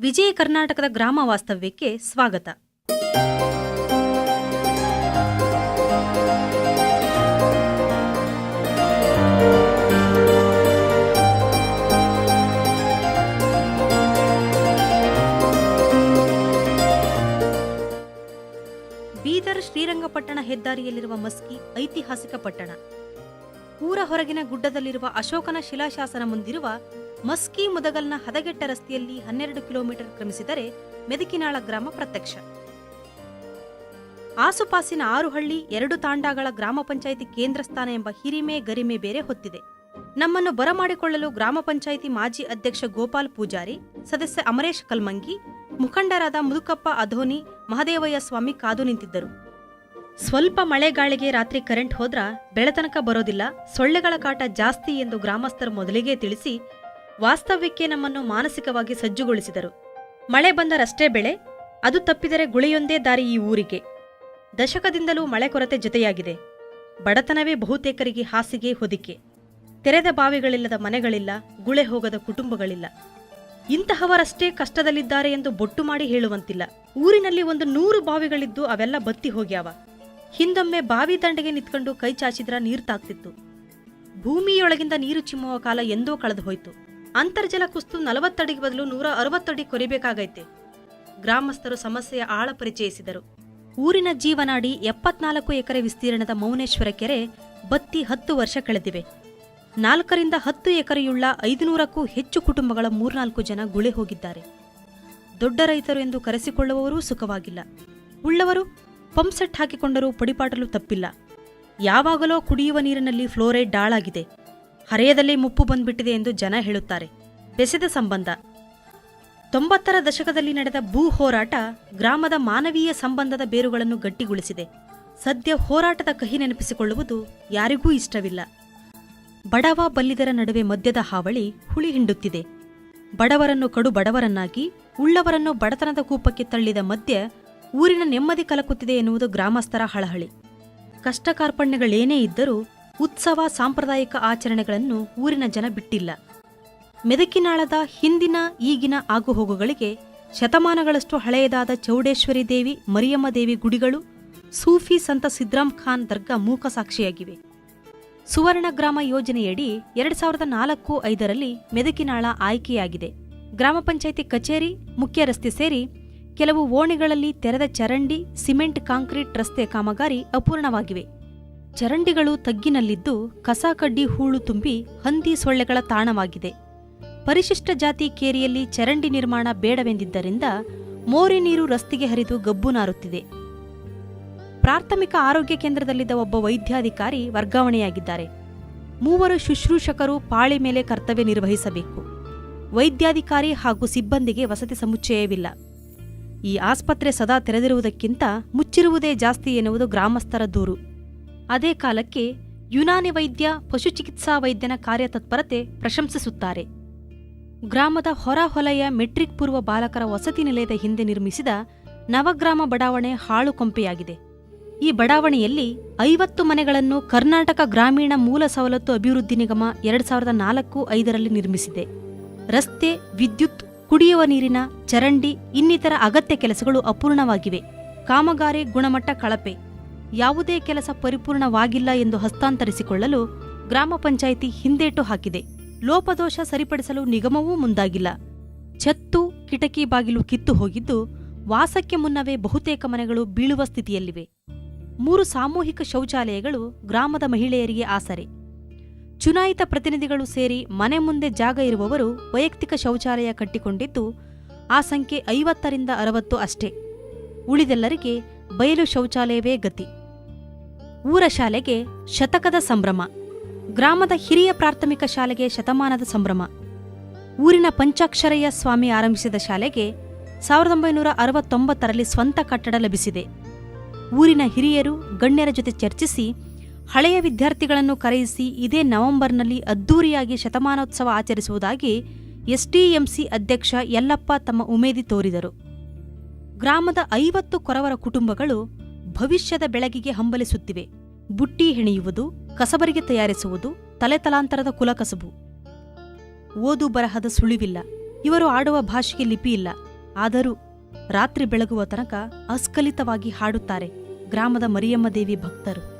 ವಿಜಯ ಕರ್ನಾಟಕದ ಗ್ರಾಮ ವಾಸ್ತವ್ಯಕ್ಕೆ ಸ್ವಾಗತ. ಬೀದರ್ ಶ್ರೀರಂಗಪಟ್ಟಣ ಹೆದ್ದಾರಿಯಲ್ಲಿರುವ ಮಸ್ಕಿ ಐತಿಹಾಸಿಕ ಪಟ್ಟಣ. ಊರ ಹೊರಗಿನ ಗುಡ್ಡದಲ್ಲಿರುವ ಅಶೋಕನ ಶಿಲಾಶಾಸನ ಮುಂದಿರುವ ಮಸ್ಕಿ ಮುದಗಲ್ನ ಹದಗೆಟ್ಟ ರಸ್ತೆಯಲ್ಲಿ ಹನ್ನೆರಡು ಕಿಲೋಮೀಟರ್ ಕ್ರಮಿಸಿದರೆ ಮೆದಕಿನಾಳ ಗ್ರಾಮ ಪ್ರತ್ಯಕ್ಷ. ಆಸುಪಾಸಿನ ಆರು ಹಳ್ಳಿ ಎರಡು ತಾಂಡಾಗಳ ಗ್ರಾಮ ಪಂಚಾಯಿತಿ ಕೇಂದ್ರ ಸ್ಥಾನ ಎಂಬ ಹಿರಿಮೆ ಗರಿಮೆ ಬೇರೆ ಹೊತ್ತಿದೆ. ನಮ್ಮನ್ನು ಬರಮಾಡಿಕೊಳ್ಳಲು ಗ್ರಾಮ ಪಂಚಾಯಿತಿ ಮಾಜಿ ಅಧ್ಯಕ್ಷ ಗೋಪಾಲ್ ಪೂಜಾರಿ, ಸದಸ್ಯ ಅಮರೇಶ್ ಕಲ್ಮಂಗಿ, ಮುಖಂಡರಾದ ಮುದುಕಪ್ಪ ಅಧೋನಿ, ಮಹದೇವಯ್ಯ ಸ್ವಾಮಿ ಕಾದು ನಿಂತಿದ್ದರು. ಸ್ವಲ್ಪ ಮಳೆಗಾಳಿಗೆ ರಾತ್ರಿ ಕರೆಂಟ್ ಹೋದ್ರ ಬೆಳತನಕ ಬರೋದಿಲ್ಲ, ಸೊಳ್ಳೆಗಳ ಕಾಟ ಜಾಸ್ತಿ ಎಂದು ಗ್ರಾಮಸ್ಥರು ಮೊದಲಿಗೆ ತಿಳಿಸಿ ವಾಸ್ತವ್ಯಕ್ಕೆ ನಮ್ಮನ್ನು ಮಾನಸಿಕವಾಗಿ ಸಜ್ಜುಗೊಳಿಸಿದರು. ಮಳೆ ಬಂದರಷ್ಟೇ ಬೆಳೆ, ಅದು ತಪ್ಪಿದರೆ ಗುಳಿಯೊಂದೇ ದಾರಿ ಈ ಊರಿಗೆ. ದಶಕದಿಂದಲೂ ಮಳೆ ಕೊರತೆ ಜೊತೆಯಾಗಿದೆ. ಬಡತನವೇ ಬಹುತೇಕರಿಗೆ ಹಾಸಿಗೆ ಹೊದಿಕೆ. ತೆರೆದ ಬಾವಿಗಳಿಲ್ಲದ ಮನೆಗಳಿಲ್ಲ, ಗುಳೆ ಹೋಗದ ಕುಟುಂಬಗಳಿಲ್ಲ. ಇಂತಹವರಷ್ಟೇ ಕಷ್ಟದಲ್ಲಿದ್ದಾರೆ ಎಂದು ಬೊಟ್ಟು ಮಾಡಿ ಹೇಳುವಂತಿಲ್ಲ. ಊರಿನಲ್ಲಿ ಒಂದು ನೂರು ಬಾವಿಗಳಿದ್ದು ಅವೆಲ್ಲ ಬತ್ತಿ ಹೋಗ್ಯಾವ. ಹಿಂದೊಮ್ಮೆ ಬಾವಿ ದಂಡೆಗೆ ನಿಂತ್ಕೊಂಡು ಕೈ ಚಾಚಿದ್ರ ನೀರು ತಾಗ್ತಿತ್ತು ಭೂಮಿಯೊಳಗಿಂದ ನೀರು ಚಿಮ್ಮುವ ಕಾಲ ಎಂದೋ ಕಳೆದು ಹೋಯ್ತು ಅಂತರ್ಜಲ ಕುಸ್ತು ನಲವತ್ತಡಿಗೆ ಬದಲು ನೂರ ಅರವತ್ತಡಿ ಕೊರಿಬೇಕಾಗೈತೆ. ಗ್ರಾಮಸ್ಥರು ಸಮಸ್ಯೆಯ ಆಳ ಪರಿಚಯಿಸಿದರು. ಊರಿನ ಜೀವನಾಡಿ ಎಪ್ಪತ್ನಾಲ್ಕು ಎಕರೆ ವಿಸ್ತೀರ್ಣದ ಮೌನೇಶ್ವರ ಕೆರೆ ಬತ್ತಿ ಹತ್ತು ವರ್ಷ ಕಳೆದಿವೆ. ನಾಲ್ಕರಿಂದ ಹತ್ತು ಎಕರೆಯುಳ್ಳ ಐದುನೂರಕ್ಕೂ ಹೆಚ್ಚು ಕುಟುಂಬಗಳ ಮೂರ್ನಾಲ್ಕು ಜನ ಗುಳೆ ಹೋಗಿದ್ದಾರೆ. ದೊಡ್ಡ ರೈತರು ಎಂದು ಕರೆಸಿಕೊಳ್ಳುವವರೂ ಸುಖವಾಗಿಲ್ಲ. ಉಳ್ಳವರು ಪಂಪ್ಸೆಟ್ ಹಾಕಿಕೊಂಡರೂ ಪಡಿಪಾಟಲು ತಪ್ಪಿಲ್ಲ. ಯಾವಾಗಲೋ ಕುಡಿಯುವ ನೀರಿನಲ್ಲಿ ಫ್ಲೋರೈಡ್ ಡಾಳಾಗಿದೆ. ಹರೆಯದಲ್ಲೇ ಮುಪ್ಪು ಬಂದ್ಬಿಟ್ಟಿದೆ ಎಂದು ಜನ ಹೇಳುತ್ತಾರೆ. ಬೆಸೆದ ಸಂಬಂಧ. ತೊಂಬತ್ತರ ದಶಕದಲ್ಲಿ ನಡೆದ ಭೂ ಹೋರಾಟ ಗ್ರಾಮದ ಮಾನವೀಯ ಸಂಬಂಧದ ಬೇರುಗಳನ್ನು ಗಟ್ಟಿಗೊಳಿಸಿದೆ. ಸದ್ಯ ಹೋರಾಟದ ಕಹಿ ನೆನಪಿಸಿಕೊಳ್ಳುವುದು ಯಾರಿಗೂ ಇಷ್ಟವಿಲ್ಲ. ಬಡವ ಬಲ್ಲಿದರ ನಡುವೆ ಮದ್ಯದ ಹಾವಳಿ ಹುಳಿ ಹಿಂಡುತ್ತಿದೆ. ಬಡವರನ್ನು ಕಡು ಬಡವರನ್ನಾಗಿ, ಉಳ್ಳವರನ್ನು ಬಡತನದ ಕೂಪಕ್ಕೆ ತಳ್ಳಿದ ಮದ್ಯ ಊರಿನ ನೆಮ್ಮದಿ ಕಲಕುತ್ತಿದೆ ಎನ್ನುವುದು ಗ್ರಾಮಸ್ಥರ ಹಳಹಳಿ. ಕಷ್ಟ ಕಾರ್ಪಣ್ಯಗಳೇನೇ ಇದ್ದರೂ ಉತ್ಸವ ಸಾಂಪ್ರದಾಯಿಕ ಆಚರಣೆಗಳನ್ನು ಊರಿನ ಜನ ಬಿಟ್ಟಿಲ್ಲ. ಮೆದಕಿನಾಳದ ಹಿಂದಿನ ಈಗಿನ ಆಗುಹೋಗುಗಳಿಗೆ ಶತಮಾನಗಳಷ್ಟು ಹಳೆಯದಾದ ಚೌಡೇಶ್ವರಿ ದೇವಿ, ಮರಿಯಮ್ಮ ದೇವಿ ಗುಡಿಗಳು, ಸೂಫಿ ಸಂತ ಸಿದ್ರಾಮ್ ಖಾನ್ ದರ್ಗಾ ಮೂಕ ಸಾಕ್ಷಿಯಾಗಿವೆ. ಸುವರ್ಣ ಗ್ರಾಮ ಯೋಜನೆಯಡಿ ಎರಡ್ ಸಾವಿರದ ನಾಲ್ಕು ಐದರಲ್ಲಿ ಮೆದಕಿನಾಳ ಆಯ್ಕೆಯಾಗಿದೆ. ಗ್ರಾಮ ಪಂಚಾಯಿತಿ ಕಚೇರಿ, ಮುಖ್ಯ ರಸ್ತೆ ಸೇರಿ ಕೆಲವು ಓಣಿಗಳಲ್ಲಿ ತೆರೆದ ಚರಂಡಿ, ಸಿಮೆಂಟ್, ಕಾಂಕ್ರೀಟ್ ರಸ್ತೆ ಕಾಮಗಾರಿ ಅಪೂರ್ಣವಾಗಿವೆ. ಚರಂಡಿಗಳು ತಗ್ಗಿನಲ್ಲಿದ್ದು ಕಸ ಕಡ್ಡಿ ಹೂಳು ತುಂಬಿ ಹಂದಿ ಸೊಳ್ಳೆಗಳ ತಾಣವಾಗಿದೆ. ಪರಿಶಿಷ್ಟ ಜಾತಿ ಕೇರಿಯಲ್ಲಿ ಚರಂಡಿ ನಿರ್ಮಾಣ ಬೇಡವೆಂದಿದ್ದರಿಂದ ಮೋರಿ ನೀರು ರಸ್ತೆಗೆ ಹರಿದು ಗಬ್ಬು ನಾರುತ್ತಿದೆ. ಪ್ರಾಥಮಿಕ ಆರೋಗ್ಯ ಕೇಂದ್ರದಲ್ಲಿದ್ದ ಒಬ್ಬ ವೈದ್ಯಾಧಿಕಾರಿ ವರ್ಗಾವಣೆಯಾಗಿದ್ದಾರೆ. ಮೂವರು ಶುಶ್ರೂಷಕರು ಪಾಳಿ ಮೇಲೆ ಕರ್ತವ್ಯ ನಿರ್ವಹಿಸಬೇಕು. ವೈದ್ಯಾಧಿಕಾರಿ ಹಾಗೂ ಸಿಬ್ಬಂದಿಗೆ ವಸತಿ ಸಮುಚ್ಚಯವಿಲ್ಲ. ಈ ಆಸ್ಪತ್ರೆ ಸದಾ ತೆರೆದಿರುವುದಕ್ಕಿಂತ ಮುಚ್ಚಿರುವುದೇ ಜಾಸ್ತಿ ಎನ್ನುವುದು ಗ್ರಾಮಸ್ಥರ ದೂರು. ಅದೇ ಕಾಲಕ್ಕೆ ಯುನಾನಿ ವೈದ್ಯ ಪಶುಚಿಕಿತ್ಸಾ ವೈದ್ಯನ ಕಾರ್ಯತತ್ಪರತೆ ಪ್ರಶಂಸಿಸುತ್ತಾರೆ. ಗ್ರಾಮದ ಹೊರಹೊಲೆಯ ಮೆಟ್ರಿಕ್ ಪೂರ್ವ ಬಾಲಕರ ವಸತಿ ನಿಲಯದ ಹಿಂದೆ ನಿರ್ಮಿಸಿದ ನವಗ್ರಾಮ ಬಡಾವಣೆ ಹಾಳು ಕೊಂಪೆಯಾಗಿದೆ. ಈ ಬಡಾವಣೆಯಲ್ಲಿ ಐವತ್ತು ಮನೆಗಳನ್ನು ಕರ್ನಾಟಕ ಗ್ರಾಮೀಣ ಮೂಲ ಸವಲತ್ತು ಅಭಿವೃದ್ಧಿ ನಿಗಮ ಎರಡು ಸಾವಿರದ ನಾಲ್ಕು ಐದರಲ್ಲಿ ನಿರ್ಮಿಸಿದೆ. ರಸ್ತೆ, ವಿದ್ಯುತ್, ಕುಡಿಯುವ ನೀರಿನ, ಚರಂಡಿ ಇನ್ನಿತರ ಅಗತ್ಯ ಕೆಲಸಗಳು ಅಪೂರ್ಣವಾಗಿವೆ. ಕಾಮಗಾರಿ ಗುಣಮಟ್ಟ ಕಳಪೆ. ಯಾವುದೇ ಕೆಲಸ ಪರಿಪೂರ್ಣವಾಗಿಲ್ಲ ಎಂದು ಹಸ್ತಾಂತರಿಸಿಕೊಳ್ಳಲು ಗ್ರಾಮ ಪಂಚಾಯಿತಿ ಹಿಂದೇಟು ಹಾಕಿದೆ. ಲೋಪದೋಷ ಸರಿಪಡಿಸಲು ನಿಗಮವೂ ಮುಂದಾಗಿಲ್ಲ. ಛತ್ತು, ಕಿಟಕಿ ಬಾಗಿಲು ಕಿತ್ತು ಹೋಗಿದ್ದು ವಾಸಕ್ಕೆ ಮುನ್ನವೇ ಬಹುತೇಕ ಮನೆಗಳು ಬೀಳುವ ಸ್ಥಿತಿಯಲ್ಲಿವೆ. ಮೂರು ಸಾಮೂಹಿಕ ಶೌಚಾಲಯಗಳು ಗ್ರಾಮದ ಮಹಿಳೆಯರಿಗೆ ಆಸರೆ. ಚುನಾಯಿತ ಪ್ರತಿನಿಧಿಗಳು ಸೇರಿ ಮನೆ ಮುಂದೆ ಜಾಗ ಇರುವವರು ವೈಯಕ್ತಿಕ ಶೌಚಾಲಯ ಕಟ್ಟಿಕೊಂಡಿದ್ದು ಆ ಸಂಖ್ಯೆ ಐವತ್ತರಿಂದ ಅರವತ್ತು ಅಷ್ಟೇ. ಉಳಿದೆಲ್ಲರಿಗೆ ಬಯಲು ಶೌಚಾಲಯವೇ ಗತಿ. ಊರ ಶಾಲೆಗೆ ಶತಕದ ಸಂಭ್ರಮ, ಗ್ರಾಮದ ಹಿರಿಯ ಪ್ರಾಥಮಿಕ ಶಾಲೆಗೆ ಶತಮಾನದ ಸಂಭ್ರಮ. ಊರಿನ ಪಂಚಾಕ್ಷರಯ್ಯ ಸ್ವಾಮಿ ಆರಂಭಿಸಿದ ಶಾಲೆಗೆ ಸಾವಿರದ ಒಂಬೈನೂರ ಅರವತ್ತೊಂಬತ್ತರಲ್ಲಿ ಸ್ವಂತ ಕಟ್ಟಡ ಲಭಿಸಿದೆ. ಊರಿನ ಹಿರಿಯರು, ಗಣ್ಯರ ಜೊತೆ ಚರ್ಚಿಸಿ, ಹಳೆಯ ವಿದ್ಯಾರ್ಥಿಗಳನ್ನು ಕರೆಯಿಸಿ ಇದೇ ನವೆಂಬರ್ನಲ್ಲಿ ಅದ್ದೂರಿಯಾಗಿ ಶತಮಾನೋತ್ಸವ ಆಚರಿಸುವುದಾಗಿ ಎಸ್ಡಿಎಂಸಿ ಅಧ್ಯಕ್ಷ ಯಲ್ಲಪ್ಪ ತಮ್ಮ ಉಮೇದಿ ತೋರಿದರು. ಗ್ರಾಮದ ಐವತ್ತು ಕೊರವರ ಕುಟುಂಬಗಳು ಭವಿಷ್ಯದ ಬೆಳಗಿಗೆ ಹಂಬಲಿಸುತ್ತಿವೆ. ಬುಟ್ಟಿ ಹೆಣೆಯುವುದು, ಕಸಬರಿಗೆ ತಯಾರಿಸುವುದು, ತಲೆತಲಾಂತರದ ಕುಲಕಸಬು. ಓದು ಬರಹದ ಸುಳಿವಿಲ್ಲ. ಇವರು ಆಡುವ ಭಾಷೆಗೆ ಲಿಪಿಯಿಲ್ಲ ಆದರೂ ರಾತ್ರಿ ಬೆಳಗುವ ತನಕ ಅಸ್ಖಲಿತವಾಗಿ ಹಾಡುತ್ತಾರೆ ಗ್ರಾಮದ ಮರಿಯಮ್ಮ ದೇವಿ ಭಕ್ತರು.